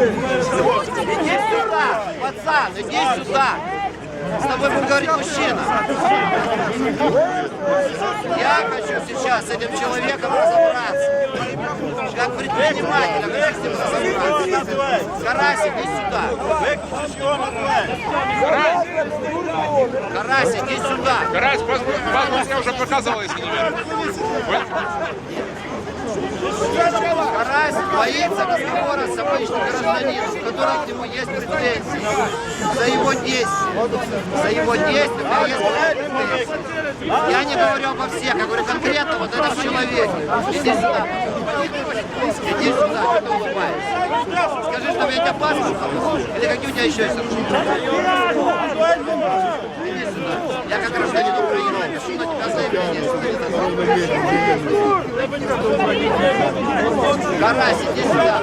Иди сюда, пацан, иди сюда. С тобой будет говорить мужчина. Я хочу сейчас с этим человеком разобраться. Как предприниматель, я хочу с ним разобраться. Карась, иди сюда. Карась, иди сюда. Карась, вас, я уже показывал, если не верите. Карась боится разговора с обычным гражданином, у которого к нему есть претензии за его действия. За его действия у меня есть претензии. Я не говорю обо всех, я говорю конкретно вот этом человеке. Иди сюда. Иди сюда, ты улыбаешься. Скажи, что у тебя паспорт или какие у тебя еще есть Иди. Я как гражданин Украины напишу на тебя заявление. Карась, иди сюда.